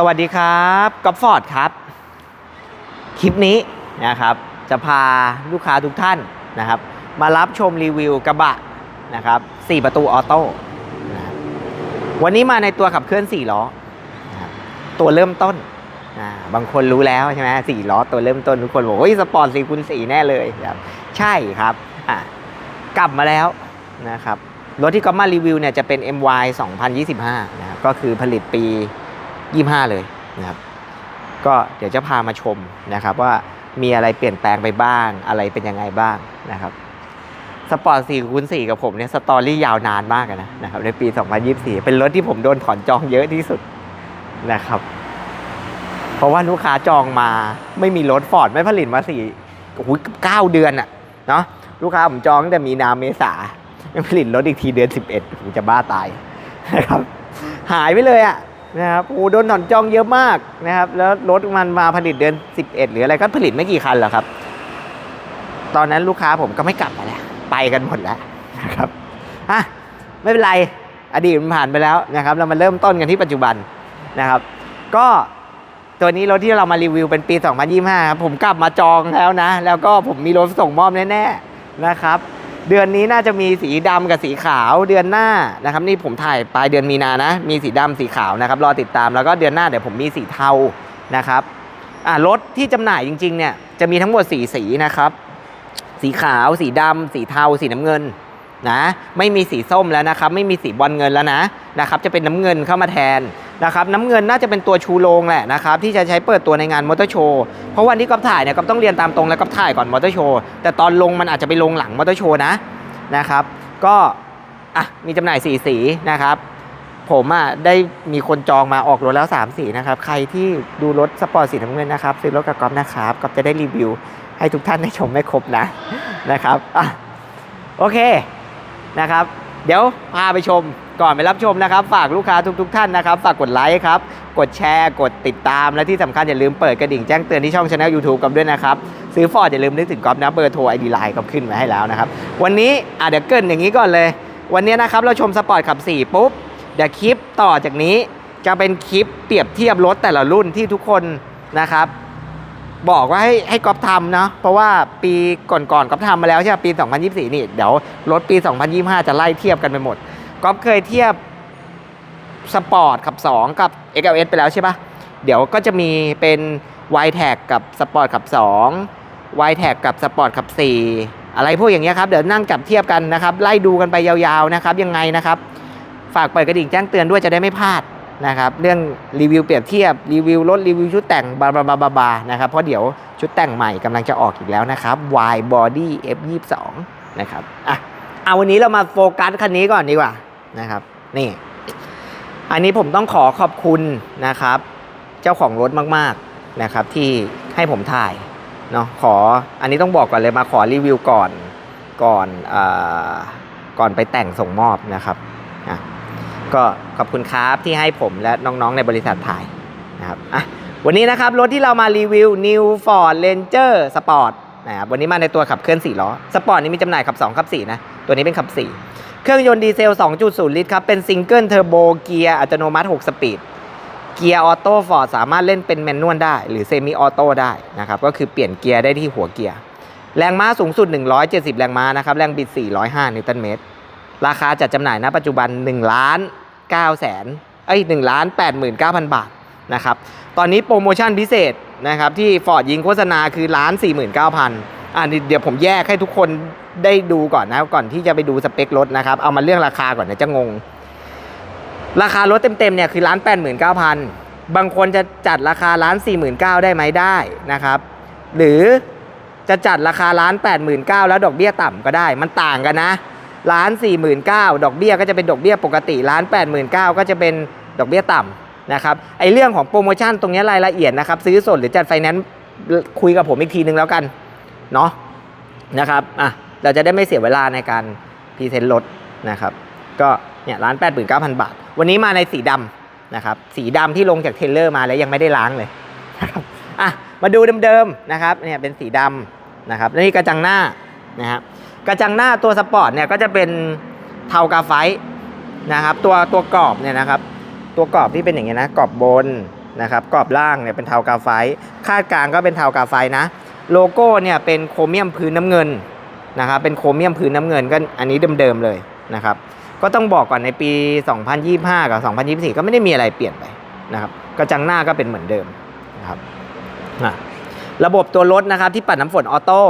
สวัสดีครับก๊อฟฟอร์ดครับ คลิปนี้นะครับจะพาลูกค้าทุกท่านนะครับ มารับชมรีวิวกระบะนะครับ4ประตูออโต้วันนี้มาในตัวขับเคลื่อน 4 ล้อ ตัวเริ่มต้น บางคนรู้แล้วใช่ไหมสี่ล้อตัวเริ่มต้นทุกคนบอกโอ้ยสปอร์ตสี่คูณสี่แน่เลยครับใช่ครับกลับมาแล้วนะครับรถที่ก๊อฟมารีวิวเนี่ยจะเป็น MY 2025 นะครับก็คือผลิตปี 25 เลยนะครับ ก็เดี๋ยวจะพามาชมนะครับว่ามีอะไรเปลี่ยนแปลงไปบ้างอะไรเป็นยังไงบ้างนะครับสปอร์ต4คูณ4กับผมเนี่ยสตอรี่ยาวนานมากนะนะครับในปี 2024 เป็นรถที่ผมโดนถอนจองเยอะที่สุดนะครับ เพราะว่าลูกค้าจองมาไม่มีรถฟอร์ดไม่ผลิตมาสี่โอ้โหเก้าเดือนอะเนาะลูกค้าผมจองตั้งแต่มีนาเมษาไม่ผลิตรถอีกทีเดือน 11ผมจะบ้าตายนะครับหายไปเลยอะ นะครับโอ้โหโดนอนจองเยอะมากนะครับ แล้วรถมันมาผลิตเดือน 11 หรืออะไรก็ผลิตไม่กี่คันหรอกครับ ตอนนั้นลูกค้าผมก็ไม่กลับมาแล้ว ไปกันหมดแล้วนะครับอะไม่เป็นไรอดีตมันผ่านไปแล้วนะครับ เรามาเริ่มต้นกันที่ปัจจุบันนะครับ ก็ตัวนี้รถที่เรามารีวิวเป็นปี 2025 ครับ ผมกลับมาจองแล้วนะ แล้วก็ผมมีรถส่งมอบแน่ๆนะครับ เดือนนี้น่าจะมีสีดำกับสีขาวเดือนหน้านะครับ นี่ผมถ่ายปลายเดือนมีนานะ มีสีดำสีขาวนะครับ รอติดตามแล้วก็เดือนหน้าเดี๋ยวผมมีสีเทานะครับอ่ารถที่จำหน่ายจริง ๆ เนี่ยจะมีทั้งหมดสีสีนะครับ สีขาว สีดำสีเทา สีน้ำเงินนะไม่มีสีส้มแล้วนะครับ ไม่มีสีบอลเงินแล้วนะนะครับจะเป็นน้ำเงินเข้ามาแทนนะครับน้ำเงินน่าจะเป็นตัวชูโรงแหละนะครับที่จะใช้เปิดตัวในงานมอเตอร์โชว์ ราะวันที่ก๊อฟถ่ายเนี่ยก๊อฟต้องเรียนตามตรงแล้วก๊อฟถ่ายก่อนมอเตอร์โชว์แต่ตอนลงมันอาจจะไปลงหลังมอเตอร์โชว์นะนะครับ ก็อะมีจำหน่ายสีสีนะครับ ผมอะได้มีคนจองมาออกรถแล้ว 3 สีนะครับ ใครที่ดูรถสปอร์ตสีน้ำเงินนะครับซื้อรถกับก๊อฟนะครับก๊อฟจะได้รีวิว ให้ทุกท่านได้ชมไม่ครบนะนะครับอะโอเคนะครับ เดี๋ยวพาไปชม ก่อนไปรับชมนะครับ ฝากลูกค้าทุก ๆ ท่านนะครับ ฝากกดไลค์ครับ กดแชร์ กดติดตาม และที่สำคัญอย่าลืมเปิดกระดิ่งแจ้งเตือนที่ช่องช anel YouTube กับด้วยนะครับ ซื้อฟอร์ดอย่าลืมนึกถึงก๊อฟนะเบอร์โทรไอดีไลน์ก็ขึ้นไว้ให้แล้วนะครับ วันนี้อะเดี๋ยวเกินอย่างนี้ก่อนเลย วันนี้นะครับเราชมสปอร์ตขับ 4 ปุ๊บเดี๋ยวคลิปต่อจากนี้จะเป็นคลิปเปรียบเทียบรถแต่ละรุ่นที่ทุกคนนะครับบอกว่าให้ให้ก๊อฟทำเนาะเพราะว่าปีก่อนๆก๊อฟทำมาแล้วใช่ไหมปี 2024 นี่ เดี๋ยวรถปี 2025 จะไล่เทียบกันไปหมด ก๊อฟเคยเทียบสปอร์ตขับ 2 กับ XLS ไปแล้วใช่ปะเดี๋ยวก็จะมีเป็น y t a g กับสปอร์ตขับ 2 y t a g กับสปอร์ตขับ 4 อะไรพวกอย่างเงี้ยครับ เดี๋ยวนั่งจับเทียบกันนะครับ ไล่ดูกันไปยาวๆนะครับ ยังไงนะครับ ฝากเปิดกระดิ่งแจ้งเตือนด้วยจะได้ไม่พลาดนะครับ เรื่องรีวิวเปรียบเทียบรีวิวรถรีวิวชุดแต่งบาบาบาบาบานะครับ เพราะเดี๋ยวชุดแต่งใหม่กำลังจะออกอีกแล้วนะครับ Y Body F22 นะครับ อะ เอาวันนี้เรามาโฟกัสคันนี้ก่อนดีกว่า นะครับ นี่ อันนี้ผมต้องขอขอบคุณนะครับ เจ้าของรถมากๆนะครับ ที่ให้ผมถ่ายเนาะขออันนี้ต้องบอกก่อนเลยมาขอรีวิวก่อนก่อนอก่อนไปแต่งส่งมอบนะครับอะก็ขอบคุณครับที่ให้ผมและน้องๆในบริษัทถ่ายนะครับอะวันนี้นะครับรถที่เรามารีวิว New Ford Ranger Sport นะครับวันนี้มาในตัวขับเคลื่อน 4 ล้อสปอร์ตนี้มีจำหน่ายขับ 2 ขับ 4 นะ ตัวนี้เป็นขับ 4 เครื่องยนต์ดีเซล 2.0 ลิตรครับ เป็นซิงเกิลเทอร์โบเกียร์อัตโนมัติ 6 สปีด เกียร์ออโต้ฟอร์ดสามารถเล่นเป็นแมนนวลได้ หรือเซมิออโต้ได้นะครับ ก็คือเปลี่ยนเกียร์ได้ที่หัวเกียร์ แรงม้าสูงสุด 170 แรงม้านะครับ แรงบิด 405 นิวตันเมตร ราคาจัดจำหน่ายณปัจจุบัน1ล้าน9แสนเอ้ย1ล้าน89,000 บาทนะครับ ตอนนี้โปรโมชั่นพิเศษนะครับที่ฟอร์ดยิงโฆษณาคือล้าน49,000อ่าเดี๋ยวผมแยกให้ทุกคน ได้ดูก่อนนะก่อนที่จะไปดูสเปครถนะครับ เอามาเรื่องราคาก่อนนะจะงง ราคารถเต็มๆเนี่ยคือล้าน89,000บางคนจะจัดราคาล้าน49,000ได้ไหมได้นะครับ หรือจะจัดราคาล้าน89,000แล้วดอกเบี้ยต่ำก็ได้ มันต่างกันนะล้านสี่หมื่นเก้าดอกเบี้ยก็จะเป็นดอกเบี้ยปกติล้านแปดหมื่นเก้าก็จะเป็นดอกเบี้ยต่ำนะครับไอเรื่องของโปรโมชั่นตรงนี้รายละเอียดนะครับ ซื้อสดหรือจัดไฟแนนซ์คุยกับผมอีกทีนึงแล้วกัน เนาะนะครับอะ เราจะได้ไม่เสียเวลาในการพรีเซนต์รถนะครับ ก็เนี่ยล้านแปดหมื่นเก้าพันบาท วันนี้มาในสีดำนะครับ สีดำที่ลงจากเทเลอร์มาแล้วยังไม่ได้ล้างเลยนะครับอะมาดูเดิมๆนะครับเนี่ยเป็นสีดำนะครับแล้วนี่กระจังหน้านะครับกระจังหน้าตัวสปอร์ตเนี่ยก็จะเป็นเทากาไฟนะครับ ตัวตัวกรอบเนี่ยนะครับ ตัวกรอบที่เป็นอย่างเงี้ยนะกรอบบนนะครับกรอบล่างเนี่ยเป็นเทากาไฟคาดกลางก็เป็นเทากาไฟนะ โลโก้เนี่ยเป็นโครเมียมพื้นน้ำเงิน นะครับเป็นโครเมียมพื้นน้ำเงินก็อันนี้เดิมๆเลยนะครับ ก็ต้องบอกก่อนในปี 2025 กับ 2024 ก็ไม่ได้มีอะไรเปลี่ยนไปนะครับกระจังหน้าก็เป็นเหมือนเดิมนะครับอะระบบตัวรถนะครับที่ปัดน้ำฝนออโต้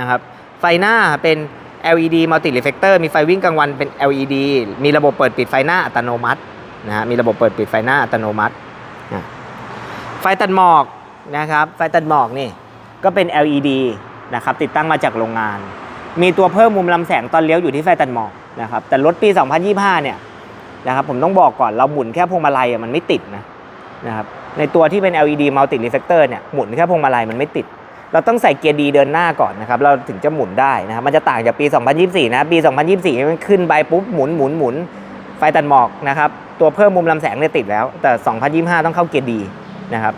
นะครับไฟหน้าเป็น LED multi reflector มีไฟวิ่งกลางวันเป็น LED มีระบบเปิดปิดไฟหน้าอัตโนมัตินะฮะมีระบบเปิดปิดไฟหน้าอัตโนมัติอะไฟตัดหมอกนะครับไฟตัดหมอกนี่ก็เป็น LED นะครับติดตั้งมาจากโรงงาน มีตัวเพิ่มมุมลำแสงตอนเลี้ยวอยู่ที่ไฟตัดหมอกนะครับแต่รถปี 2025 เนี่ยนะครับผมต้องบอกก่อนเราหมุนแค่พวงมาลัยมันไม่ติดนะนะครับในตัวที่เป็น LED multi reflector เนี่ยหมุนแค่พวงมาลัยมันไม่ติด เราต้องใส่เกียร์ดีเดินหน้าก่อนนะครับเราถึงจะหมุนได้นะครับมันจะต่างจากปี 2024 นะปี 2024 มันขึ้นไปปุ๊บหมุนหมุนหมุนไฟตัดหมอกนะครับตัวเพิ่มมุมลำแสงเนี่ยติดแล้ว แต่ 2025 ต้องเข้าเกียร์ดีนะครับ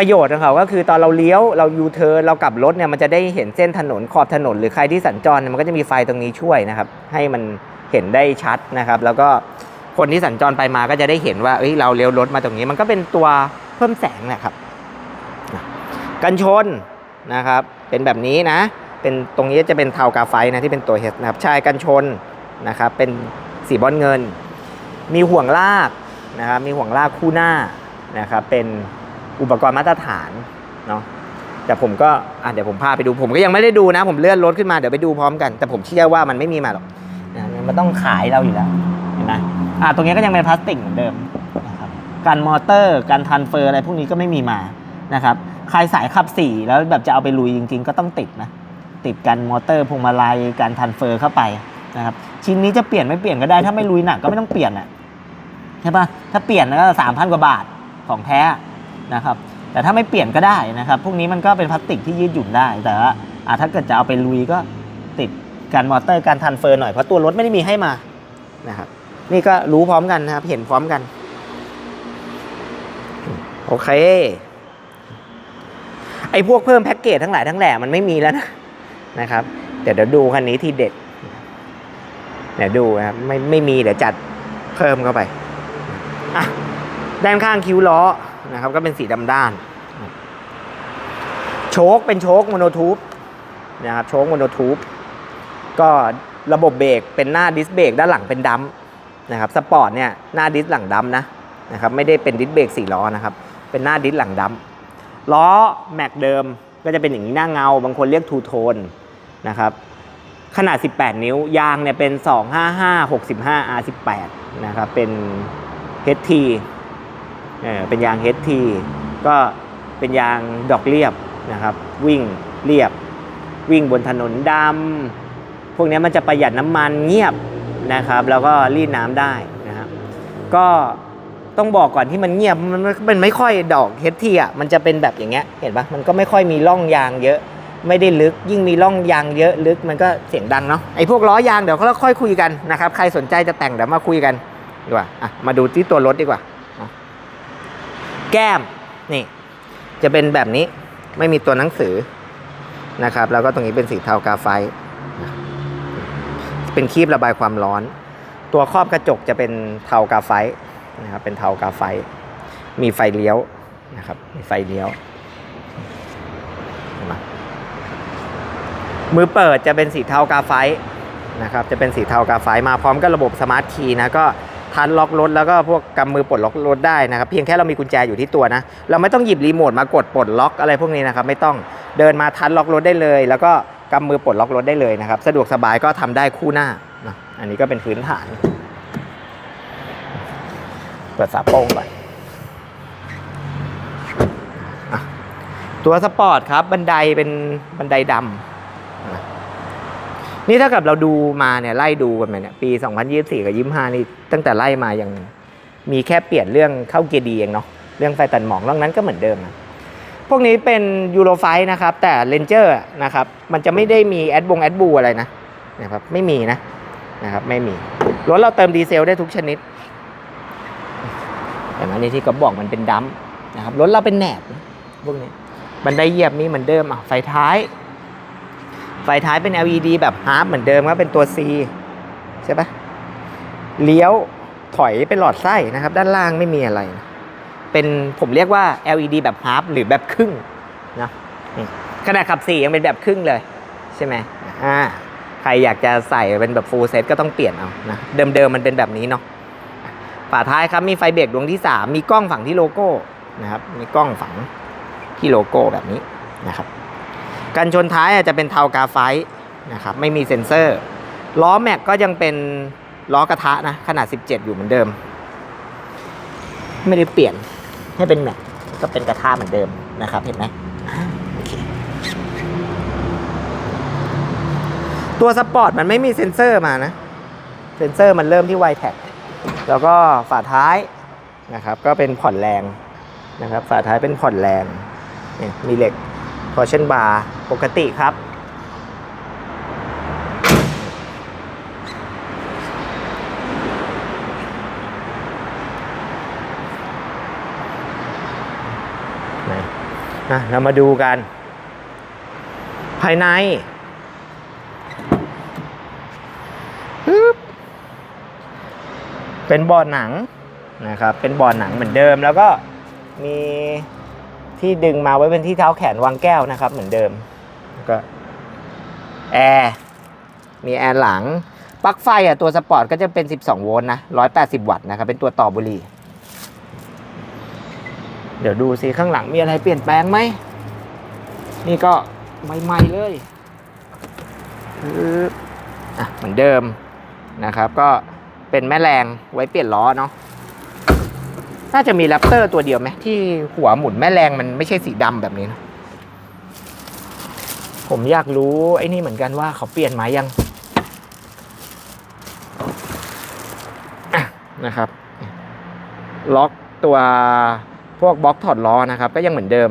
ประโยชน์ของเขาก็คือตอนเราเลี้ยวเรายูเทิร์นเรากลับรถเนี่ยมันจะได้เห็นเส้นถนนขอบถนน หรือใครที่สัญจรเนี่ยมันก็จะมีไฟตรงนี้ช่วยนะครับ ให้มันเห็นได้ชัดนะครับ แล้วก็คนที่สัญจรไปมาก็จะได้เห็นว่าเอ้ยเราเลี้ยวรถมาตรงนี้ มันก็เป็นตัวเพิ่มแสงนะครับ กันชนนะครับ เป็นแบบนี้นะ เป็นตรงนี้จะเป็นเทากาไฟนะที่เป็นตัวเฮดนะครับชายกันชนนะครับ เป็นสีบอลเงิน มีห่วงลากนะครับ มีห่วงลากคู่หน้านะครับ เป็น อุปกรณ์มาตรฐานเนาะแต่ผมก็อะเดี๋ยวผมพาไปดูผมก็ยังไม่ได้ดูนะ ผมเลื่อนรถขึ้นมาเดี๋ยวไปดูพร้อมกัน แต่ผมเชื่อว่ามันไม่มีมาหรอกนะมันต้องขายเราอยู่แล้วเห็นไหมอะตรงนี้ก็ยังเป็นพลาสติกเหมือนเดิมนะครับการมอเตอร์การทันเฟอร์อะไรพวกนี้ก็ไม่มีมานะครับใครสายขับสี่แล้วแบบจะเอาไปลุยจริง ๆ ก็ต้องติดนะติดกันมอเตอร์พวงมาลัยการทันเฟอร์เข้าไปนะครับชิ้นนี้จะเปลี่ยนไม่เปลี่ยนก็ได้ถ้าไม่ลุยหนักก็ไม่ต้องเปลี่ยนอะใช่ปะถ้าเปลี่ยนก็สามพันกว่าบาทของแท้ นะครับแต่ถ้าไม่เปลี่ยนก็ได้นะครับ พวกนี้มันก็เป็นพลาสติกที่ยืดหยุ่นได้ แต่ว่าถ้าเกิดจะเอาไปลุยก็ติดการมอเตอร์การทันเฟอร์หน่อยเพราะตัวรถไม่ได้มีให้มานะครับนี่ก็รู้พร้อมกันนะครับ เห็นพร้อมกัน โอเค ไอ้พวกเพิ่มแพ็กเกจทั้งหลายทั้งแหล่มันไม่มีแล้วนะนะครับเดี๋ยวเดี๋ยวดูคันนี้ที่เด็ดเดี๋ยวดูนะครับไม่ไม่มีเดี๋ยวจัดเพิ่มเข้าไปอะด้านข้างคิ้วล้อ นะครับ ก็เป็นสีดำด้าน โชคเป็นโชคโมโนทูบนะครับโชคโมโนทูบก็ระบบเบรกเป็นหน้าดิสเบรกด้านหลังเป็นดัมนะครับสปอร์ตเนี่ยหน้าดิสหลังดัมนะนะครับไม่ได้เป็นดิสเบรกสี่ล้อนะครับ เป็นหน้าดิสหลังดัมล้อแม็กเดิมก็จะเป็นอย่างนี้หน้าเงา บางคนเรียกทูโทนนะครับขนาด 18 นิ้ว ยางเนี่ยเป็น 255 65 R18 นะครับ เป็น HT เป็นยาง HT ก็เป็นยางดอกเรียบนะครับ วิ่งเรียบ วิ่งบนถนนดำพวกนี้มันจะประหยัดน้ำมันเงียบนะครับ แล้วก็รีดน้ำได้นะครับก็ต้องบอกก่อนที่มันเงียบมันมันไม่ค่อยดอกเฮดทีอะมันจะเป็นแบบอย่างเงี้ยเห็นปะมันก็ไม่ค่อยมีร่องยางเยอะ ไม่ได้ลึกยิ่งมีร่องยางเยอะลึกมันก็เสียงดังเนาะไอ้พวกล้อยางเดี๋ยวเราค่อยคุยกันนะครับใครสนใจจะแต่งเดี๋ยวมาคุยกันดีกว่าอะมาดูที่ตัวรถดีกว่า แก้มนี่จะเป็นแบบนี้ไม่มีตัวหนังสือนะครับ แล้วก็ตรงนี้เป็นสีเทากาไฟ เป็นคีบระบายความร้อน ตัวครอบกระจกจะเป็นเทากาไฟนะครับเป็นเทากาไฟ มีไฟเลี้ยวนะครับมีไฟเลี้ยวมมือเปิดจะเป็นสีเทากาไฟนะครับจะเป็นสีเทากาไฟมาพร้อมกับระบบสมาร์ทคีย์นะก็ ทันล็อกรถแล้วก็พวกกำมือปลดล็อกรถได้นะครับ เพียงแค่เรามีกุญแจอยู่ที่ตัวนะ เราไม่ต้องหยิบรีโมทมากดปลดล็อกอะไรพวกนี้นะครับ ไม่ต้องเดินมาทันล็อกรถได้เลย แล้วก็กำมือปลดล็อกรถได้เลยนะครับ สะดวกสบายก็ทำได้คู่หน้านะอันนี้ก็เป็นพื้นฐาน เปิดฝาโปร่งก่อนอะตัวสปอร์ตครับบันไดเป็นบันไดดำ นี่ถ้ากับเราดูมาเนี่ยไล่ดูกันมาเนี่ยปี 2024 กับ 25 นี่ตั้งแต่ไล่มายังมีแค่เปลี่ยนเรื่องเข้าเกียร์ดีเองเนาะเรื่องไฟตัดหมอกนอกนั้นก็เหมือนเดิมนะพวกนี้เป็นยูโรไฟนะครับ แต่เลนเจอร์นะครับ มันจะไม่ได้มีแอดบงแอดบูอะไรนะนะครับไม่มีนะนะครับไม่มีรถเราเติมดีเซลได้ทุกชนิดแต่อันนี้ที่ก็บอกมันเป็นดัมนะครับรถเราเป็นแหนบพวกนี้บันไดเหยียบมีเหมือนเดิมอะไฟท้าย ไฟท้ายเป็น LED แบบฮาร์ปเหมือนเดิมก็เป็นตัว C ใช่ปะเลี้ยวถอยเป็นหลอดไส้นะครับ ด้านล่างไม่มีอะไรนะเป็นผมเรียกว่า LED แบบฮาร์ปหรือแบบครึ่งนะขนาดขับสี่ยังเป็นแบบครึ่งเลย ใช่ไหมอ่าใครอยากจะใส่เป็นแบบฟูลเซตก็ต้องเปลี่ยนเอานะเดิมๆมันเป็นแบบนี้เนาะฝาท้ายครับมีไฟเบรกดวงที่ 3 มีกล้องฝังที่โลโก้นะครับมีกล้องฝังที่โลโก้แบบนี้นะครับ กันชนท้ายอาจจะเป็นเทากาไฟต์นะครับไม่มีเซ็นเซอร์ ล้อแม็กก็ยังเป็นล้อกระทะนะขนาด 17 อยู่เหมือนเดิม ไม่ได้เปลี่ยนให้เป็นแม็กก็เป็นกระทะเหมือนเดิมนะครับเห็นไหมตัวสปอร์ตมันไม่มีเซ็นเซอร์มานะ เซ็นเซอร์มันเริ่มที่ไวแท็กแล้วก็ฝาท้ายนะครับ ก็เป็นผ่อนแรงนะครับ ฝาท้ายเป็นผ่อนแรงเนี่ยมีเหล็กพอเช่นบาร์ ปกติครับ นะเรามาดูกัน ภายในเป็นบอร์ดหนังนะครับ เป็นบอร์ดหนังเหมือนเดิม แล้วก็มีที่ดึงมาไว้เป็นที่เท้าแขนวางแก้วนะครับ เหมือนเดิม ก็แอร์มีแอร์หลังปลั๊กไฟอะตัวสปอร์ตก็จะเป็น 12 โวลต์นะ 180 วัตต์นะครับ เป็นตัวต่อบุหรี่ เดี๋ยวดูสิข้างหลังมีอะไรเปลี่ยนแปลงไหม นี่ก็ใหม่ๆเลยอะเหมือนเดิมนะครับ ก็เป็นแม่แรงไว้เปลี่ยนล้อเนาะ น่าจะมีแรปเตอร์ตัวเดียวไหมที่หัวหมุนแม่แรงมันไม่ใช่สีดำแบบนี้นะ ผมอยากรู้ไอ้นี่เหมือนกันว่าเขาเปลี่ยนไหมยังนะครับ ล็อกตัวพวกบล็อกถอดล้อนะครับ ก็ยังเหมือนเดิม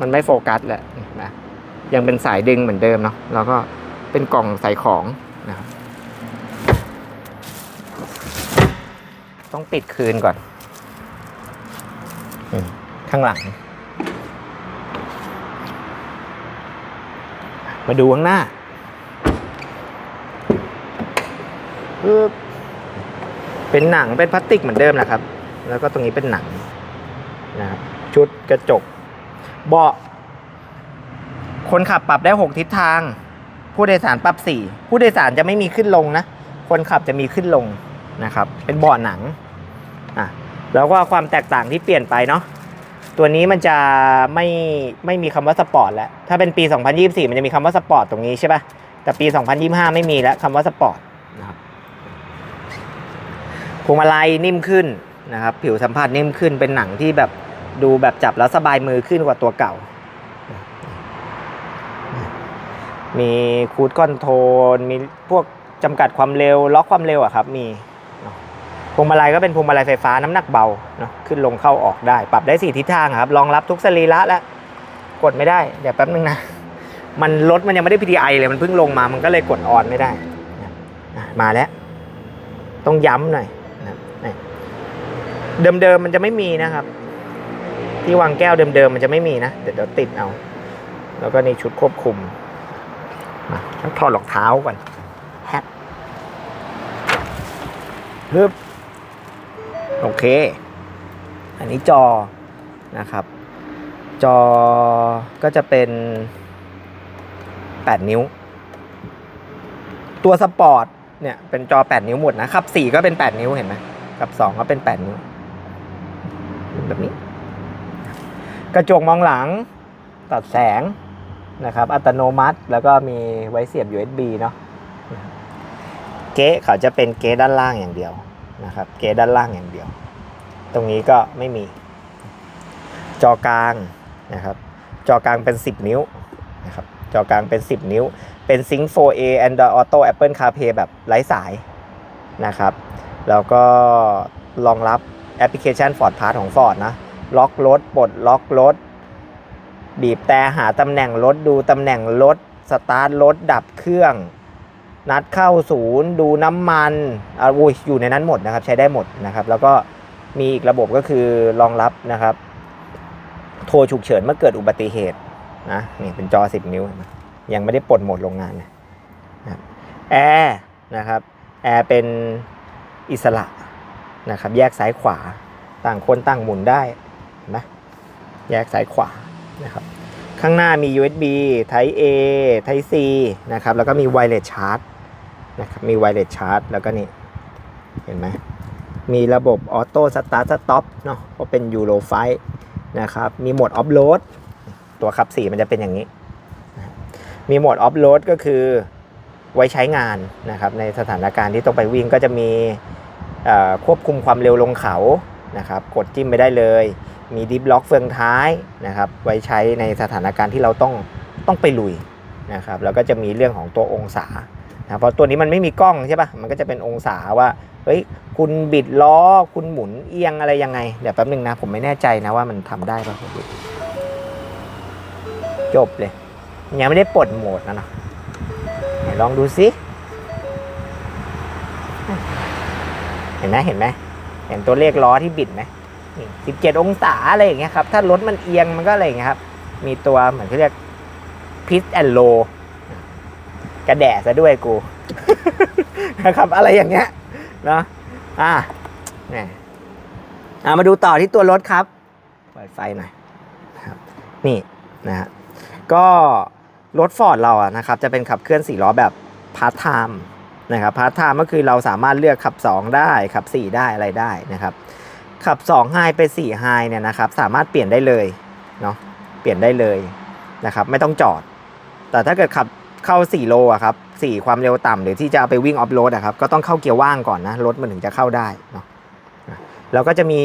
มันไม่โฟกัสแหละนะยังเป็นสายดึงเหมือนเดิมเนาะแล้วก็เป็นกล่องใส่ของนะครับต้องปิดคืนก่อน ข้างหลัง มาดูข้างหน้าเป็นหนังเป็นพลาสติกเหมือนเดิมนะครับ แล้วก็ตรงนี้เป็นหนังนะครับชุดกระจก เบาะ คนขับปรับได้ 6 ทิศทาง ผู้โดยสารปรับ 4 ผู้โดยสารจะไม่มีขึ้นลงนะ คนขับจะมีขึ้นลงนะครับ เป็นเบาะหนังอะแล้วก็ความแตกต่างที่เปลี่ยนไปเนาะ ตัวนี้มันจะไม่ไม่มีคำว่าสปอร์ตแล้ว ถ้าเป็นปี 2024 มันจะมีคำว่าสปอร์ตตรงนี้ใช่ปะแต่ปี 2025 ไม่มีแล้วคำว่าสปอร์ตนะครับพวงมาลัยนิ่มขึ้นนะครับ ผิวสัมผัสนิ่มขึ้นเป็นหนังที่แบบดูแบบจับแล้วสบายมือขึ้นกว่าตัวเก่า มีคูดคอนโทรลมีพวกจำกัดความเร็ว ล็อกความเร็วอะครับ มี พวงมาลัยก็เป็นพวงมาลัยไฟฟ้าน้ำหนักเบาเนาะขึ้นลงเข้าออกได้ ปรับได้สี่ทิศทางครับรองรับทุกสรีระแล้วกดไม่ได้ เดี๋ยวแป๊บนึงนะ มันรถมันยังไม่ได้ PTI เลยมันเพิ่งลงมามันก็เลยกดออนไม่ได้นะมาแล้ว ต้องย้ำหน่อยนะเดิมๆมันจะไม่มีนะครับ ที่วางแก้วเดิมๆมันจะไม่มีนะ เดี๋ยวติดเอา แล้วก็นี่ชุดควบคุมมาต้องถอดรองเท้าก่อนแฮปฮึบ โอเค อันนี้จอนะครับ จอก็จะเป็น 8 นิ้ว ตัวสปอร์ตเนี่ยเป็นจอ 8 นิ้วหมดนะครับ4ก็เป็น 8 นิ้วเห็นไหมกับ 2 ก็เป็น 8 นิ้ว แบบนี้ กระจกมองหลังตัดแสงนะครับ อัตโนมัติแล้วก็มีไว้เสียบ USB เนาะเก๊เขาจะเป็นเก๊ด้านล่างอย่างเดียว นะครับเกด้านล่างอย่างเดียว ตรงนี้ก็ไม่มี จอกลางนะครับจอกลางเป็น 10 นิ้วนะครับจอกลางเป็น 10 นิ้ว เป็น Sync 4A Android Auto Apple CarPlay แบบไร้สายนะครับแล้วก็รองรับแอปพลิเคชัน Ford Pass ของ Ford นะล็อกรถปลดล็อกรถ บีบแต่หาตำแหน่งรถดูตำแหน่งรถ สตาร์ทรถดับเครื่อง นัดเข้าศูนย์ ดูน้ำมันอะอุ้ยอยู่ในนั้นหมดนะครับใช้ได้หมดนะครับ แล้วก็มีอีกระบบก็คือรองรับนะครับ โทรฉุกเฉินเมื่อเกิดอุบัติเหตุนะนี่เป็นจอ 10 นิ้ว ยังไม่ได้ปลดโหมดโรงงานนะแอร์นะครับแอร์เป็นอิสระนะครับ แยกซ้ายขวาต่างคนต่างหมุนได้นไหมแยกซ้ายขวานะครับข้างหน้ามี USB Type A Type C นะครับ แล้วก็มี Wireless Charge นะครับมี Wireless Charge แล้วก็นี่ เห็นไหมมีระบบออโต้สตาร์ทสต็อปเนาะเพราะเป็นยูโรไฟนะครับ มีโหมดออฟโหลดตัวขับสีมันจะเป็นอย่างนี้ มีโหมดออฟโหลดก็คือไว้ใช้งานนะครับ ในสถานการณ์ที่ต้องไปวิ่งก็จะมีควบคุมความเร็วลงเขานะครับ กดจิ้มไปได้เลย มีดิฟล็อกเฟืองท้ายนะครับ ไว้ใช้ในสถานการณ์ที่เราต้องต้องไปลุยนะครับ แล้วก็จะมีเรื่องของตัวองศา นะเพราะตัวนี้มันไม่มีกล้องใช่ปะ่ะมันก็จะเป็นองศาว่าเฮ้ยคุณบิดล้อคุณหมุนเอียงอะไรยังไงเดี๋ยวแป๊บนึงนะผมไม่แน่ใจนะว่ามันทำได้ปะจบเลยยังไม่ได้ปลดโหมดนะเนาะลองดูสิเห็นไหมเห็นไหมเห็นตัวเลขล้อที่บิดไหมสิบเจ็ดองศาอะไรอย่างเงี้ยครับ ถ้ารถมันเอียงมันก็อะไรอย่างเงี้ยครับ มีตัวเหมือนเขาเรียกพิสแอนโล กระแดะซะด้วยกูนะครับอะไรอย่างเงี้ยเนาะอะแหมอะมาดูต่อที่ตัวรถครับเปิดไฟหน่อยนะครับนี่นะฮะก็รถฟอร์ดเราอะนะครับจะเป็นขับเคลื่อน4ล้อแบบพาร์ทไทม์นะครับพาร์ทไทม์ก็คือเราสามารถเลือกขับ 2 ได้ขับ 4 ได้อะไรได้นะครับขับ2 High ไป4 High เนี่ยนะครับสามารถเปลี่ยนได้เลยเนาะเปลี่ยนได้เลยนะครับไม่ต้องจอด แต่ถ้าเกิดขับ เข้า 4 โลอะครับ4ความเร็วต่ำหรือที่จะเอาไปวิ่งออฟโรดอะครับก็ต้องเข้าเกียร์ว่างก่อนนะรถมันถึงจะเข้าได้เนาะแล้วก็จะมี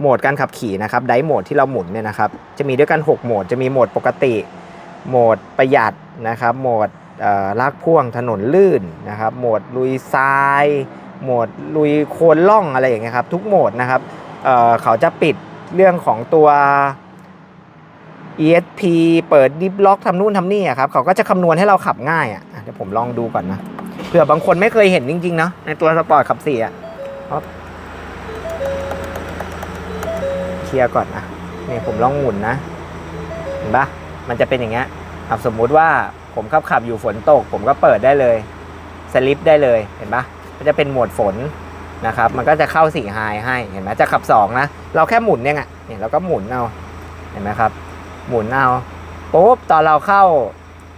โหมดการขับขี่นะครับไดโหมดที่เราหมุนเนี่ยนะครับจะมีด้วยกัน 6 โหมดจะมีโหมดปกติ โหมดประหยัดนะครับโหมดลากพ่วงถนนลื่นนะครับโหมดลุยทราย โหมดลุยโคลนล่องอะไรอย่างเงี้ยครับทุกโหมดนะครับเเขาจะปิดเรื่องของตัว ESP เปิดดิฟล็อกทำนู่นทำนี่อะครับเขาก็จะคำนวณให้เราขับง่ายอะเดี๋ยวผมลองดูก่อนนะเผื่อบางคนไม่เคยเห็นจริงๆเนาะในตัวสปอร์ตขับสี่อะครับเคลียร์ก่อนอะนี่ผมลองหมุนนะเห็นปะมันจะเป็นอย่างเงี้ยครับสมมุติว่าผมขับขับอยู่ฝนตก ผมก็เปิดได้เลยสลิปได้เลยเห็นปะมันจะเป็นโหมดฝนนะครับมันก็จะเข้าสี่ไฮให้เห็นไหมจะขับสองนะเราแค่หมุนเนี่ยไงเนี่ยเราก็หมุนเอาเห็นไหมครับ หมุนเอาปุ๊บตอนเราเข้า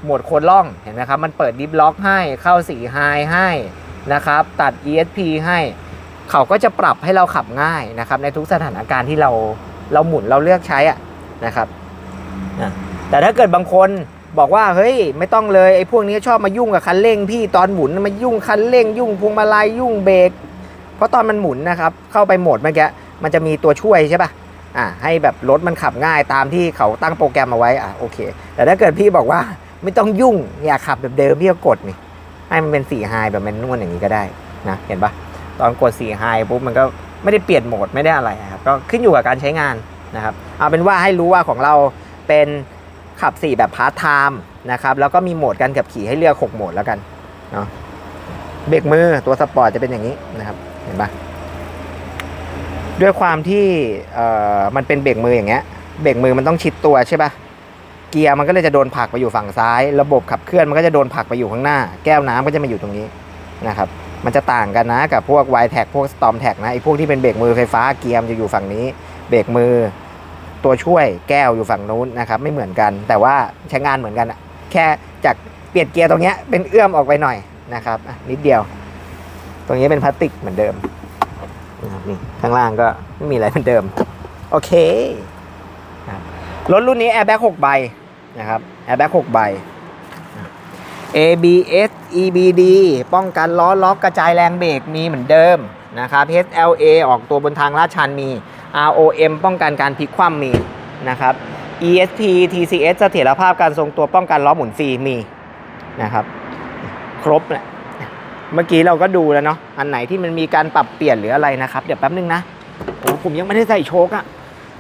โหมดโคนล่องเห็นไหมครับ มันเปิดดิฟล็อกให้เข้าสีไฮให้นะครับ ตัด ESP ให้ เขาก็จะปรับให้เราขับง่ายนะครับ ในทุกสถานการณ์ที่เราเราหมุนเราเลือกใช้อะนะครับแต่ถ้าเกิดบางคนบอกว่าเฮ้ยไม่ต้องเลยไอ้พวกนี้ชอบมายุ่งกับคันเร่งพี่ตอนหมุนมายุ่งคันเร่ง ยุ่งพวงมาลัยยุ่งเบรกเพราะตอนมันหมุนนะครับ เข้าไปโหมดเมื่อกี้มันจะมีตัวช่วยใช่ปะ อ่าให้แบบรถมันขับง่ายตามที่เขาตั้งโปรแกรมเอาไว้อะโอเค แต่ถ้าเกิดพี่บอกว่าไม่ต้องยุ่งอยากขับแบบเดิมพี่ก็กดนี่ให้มันเป็น4ไฮแบบแมนนวลอย่างนี้ก็ได้นะเห็นปะตอนกด4ไฮปุ๊บมันก็ไม่ได้เปลี่ยนโหมดไม่ได้อะไรครับก็ขึ้นอยู่กับการใช้งานนะครับเอาเป็นว่าให้รู้ว่าของเราเป็นขับ 4 แบบพาร์ทไทม์นะครับแล้วก็มีโหมดการขับขี่ให้เลือก 6 โหมดแล้วกันเนาะเบรกมือตัวสปอร์ตจะเป็นอย่างนี้นะครับเห็นปะ ด้วยความที่มันเป็นเบรกมืออย่างเงี้ยเบรกมือมันต้องชิดตัวใช่ปะเกียร์มันก็เลยจะโดนผลักไปอยู่ฝั่งซ้าย ระบบขับเคลื่อนมันก็จะโดนผลักไปอยู่ข้างหน้า แก้วน้ำก็จะมาอยู่ตรงนี้นะครับมันจะต่างกันนะกับพวก y t แท็พวก Storm t ท็นะไอ้พวกที่เป็นเบรกมือไฟฟ้าเกียร์จะอยู่ฝั่งนี้ เบรกมือตัวช่วยแก้วอยู่ฝั่งนู้นนะครับไม่เหมือนกัน แต่ว่าใช้งานเหมือนกันอะแค่จากเปลี่ยนเกียร์ตรงเนี้ยเป็นเอื้อมออกไปหน่อยนะครับนิดเดียว ตรงนี้เป็นพลาสติกเหมือนเดิม นะครับนี่ข้างล่างก็ไม่มีอะไรเหมือนเดิม โอเครถรุ่นนี้แอร์แบ็ก6ใบนะครับแอร์แบ็ก6ใบ ABS EBD ป้องกันล้อล็อกกระจายแรงเบรกมีเหมือนเดิมนะครับ HLA ออกตัวบนทางลาดชันมี ROM ป้องกันการพลิกคว่ำมีนะครับ ESP TCS เสถียรภาพการทรงตัวป้องกันล้อหมุนฟรีมีนะครับ ครบแหละ เมื่อกี้เราก็ดูแล้วเนาะอันไหนที่มันมีการปรับเปลี่ยนหรืออะไรนะครับ เดี๋ยวแป๊บนึงนะโอ้ผมยังไม่ได้ใส่โชคอะ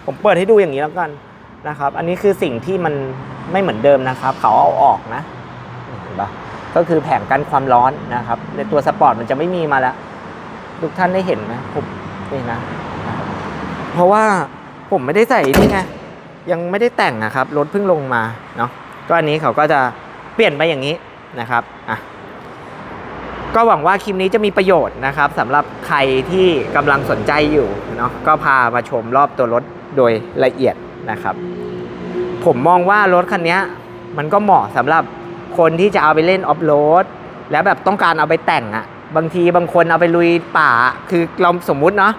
ผมเปิดให้ดูอย่างนี้แล้วกันนะครับ อันนี้คือสิ่งที่มันไม่เหมือนเดิมนะครับ เขาเอาออกนะเห็นปะก็คือแผงกันความร้อนนะครับ ในตัวสปอร์ตมันจะไม่มีมาแล้ว ทุกท่านได้เห็นไหมผมนี่นะ เพราะว่าผมไม่ได้ใส่นี่ไงยังไม่ได้แต่งนะครับรถเพิ่งลงมาเนาะก็อันนี้เขาก็จะเปลี่ยนไปอย่างนี้นะครับอะ ก็หวังว่าคลิปนี้จะมีประโยชน์นะครับสำหรับใครที่กำลังสนใจอยู่เนาะก็พามาชมรอบตัวรถโดยละเอียดนะครับ ผมมองว่ารถคันนี้มันก็เหมาะสำหรับคนที่จะเอาไปเล่นออฟโรดแล้วแบบต้องการเอาไปแต่งอะบางทีบางคนเอาไปลุยป่า คือเราสมมุติเนาะ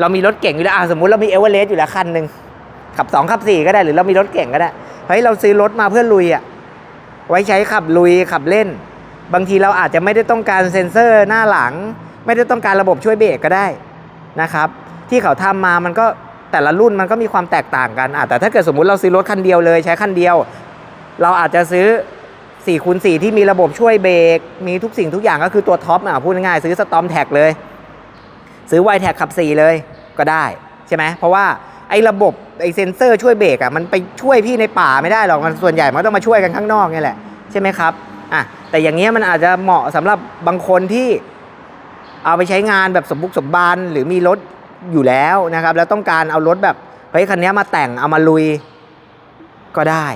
เรามีรถเก่งอยู่แล้วอะสมมุติเรามีเอเวอเรสต์อยู่แล้วคันหนึ่งขับสองขับสี่ก็ได้หรือเรามีรถเก่งก็ได้เฮ้ยเราซื้อรถมาเพื่อลุยอะไว้ใช้ขับลุยขับเล่น บางทีเราอาจจะไม่ได้ต้องการเซ็นเซอร์หน้าหลัง ไม่ได้ต้องการระบบช่วยเบรกก็ได้นะครับ ที่เขาทำมามันก็แต่ละรุ่นมันก็มีความแตกต่างกันอะแต่ถ้าเกิดสมมุติเราซื้อรถคันเดียวเลยใช้คันเดียว เราอาจจะซื้อ4คูณ4ที่มีระบบช่วยเบรกมีทุกสิ่งทุกอย่างก็คือตัวท็อปอะพูดง่ายๆซื้อสตอมแท็กเลย ซื้อไวแท็กขับ 4 เลยก็ได้ใช่ไหมเพราะว่าไอ้ระบบไอ้เซ็นเซอร์ช่วยเบรกอะมันไปช่วยพี่ในป่าไม่ได้หรอกมันส่วนใหญ่มันต้องมาช่วยกันข้างนอกนี่แหละใช่ไหมครับอะ แต่อย่างเงี้ยมันอาจจะเหมาะสำหรับบางคนที่เอาไปใช้งานแบบสมบุกสมบานหรือมีรถอยู่แล้วนะครับ แล้วต้องการเอารถแบบเฮ้ยคันนี้มาแต่งเอามาลุยก็ได้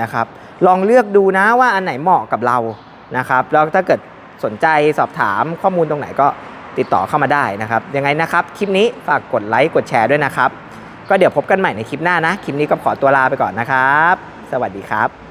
นะครับ ลองเลือกดูนะว่าอันไหนเหมาะกับเรานะครับแล้วถ้าเกิดสนใจสอบถามข้อมูลตรงไหนก็ติดต่อเข้ามาได้นะครับ ยังไงนะครับ คลิปนี้ฝากกดไลค์กดแชร์ด้วยนะครับ ก็เดี๋ยวพบกันใหม่ในคลิปหน้านะ คลิปนี้ก็ขอตัวลาไปก่อนนะครับ สวัสดีครับ